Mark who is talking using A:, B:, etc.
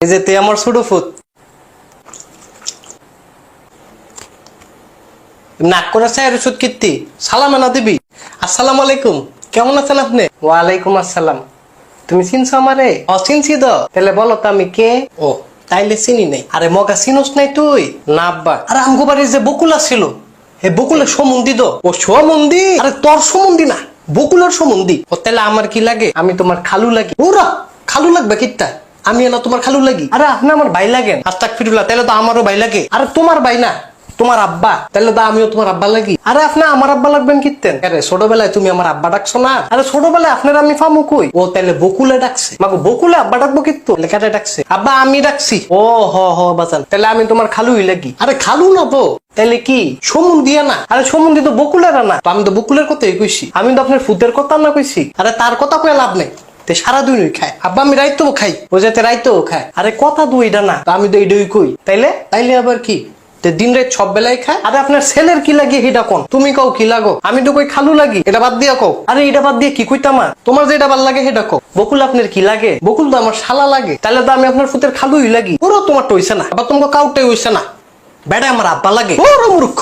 A: এই যে তুই আমার ছোট ফুত নাক করে চাই ওষুধ কীর্তি। সালাম না দিবি। আসসালামু আলাইকুম। কেমন আছেন আপনি? ওয়ালাইকুম আসসালাম। তুমি চিনছো আমারে? তো। তাহলে বলো তো আমি কে? ও তাইলে চিনি নাই। আরে মগা চিনোস নাই তুই? না আব্বা। আরে আমগো বাড়ির যে বকুলা ছিল এ বকুলের সমন্ধি তো। ও সমন্ধি আরে তোর সমন্ধি না বকুলের সমন্ধি ও তাহলে আমার কি লাগে? আমি তোমার খালু লাগি। ওরা খালু লাগবে কিত্তা আমি না তোমার খালু লাগি। আরে আপনি আমার ভাই লাগেন আস্তাক ফিরুল্লাহ তাহলে তো আমারও ভাই লাগে। আরে তোমার ভাই না তোমার আব্বা। তাহলে তো আমিও তোমার আব্বা লাগি। আরে আপনি আমার আব্বা লাগবেন কিতেন আরে ছোটবেলায় তুমি আমার আব্বা ডাকছো না? আরে ছোটবেলায় আপনার আমি ফামু কই? ও তাহলে বকুলে ডাকছে। মাগো বকুলে আব্বা ডাকবো কিত্তু লেখাটা ডাকছে? আব্বা আমি ডাকছি। ও হ হ বাজান তাহলে আমি তোমার খালুই লাগি। আরে খালু না তো। তাহলে কি? সমুন দিয়া না। আরে সমুন দিয়ে তো বকুলের না তো আমি তো বকুলের কথাই কইছি। আমি তো আপনার ফুদের কথা না কইছি। আরে তার কথা কয়ে লাভ নেই। তে সারা দুই খায়। আব্বা আমি রাইতো খাই, ও যাতে রাইতো খায়। আরে কথা দুইটা না আমি তো এইটাই কই। তাইলে? তাইলে আবার কি? তে দিন রাত সব বেলায় খায়? আরে আপনার ছেলের কি লাগে এটা কোন? তুমি কও কি লাগো? আমি তো কই খালু লাগি, এটা বাদ দিয়া কও। আরে এটা বাদ দিয়ে কি কইতামা তোমার যেটা ভালো লাগে সেটা কও। বকুল আপনার কি লাগে? বকুল তো আমার শালা লাগে। তাহলে তো আমি আপনার ফুতের খালুই লাগি। ওরও তোমার হইছে না, আবার তোমাকে কাউটাই হইছে না। বেটা আমার আব্বা লাগে। ওরও মূর্খ।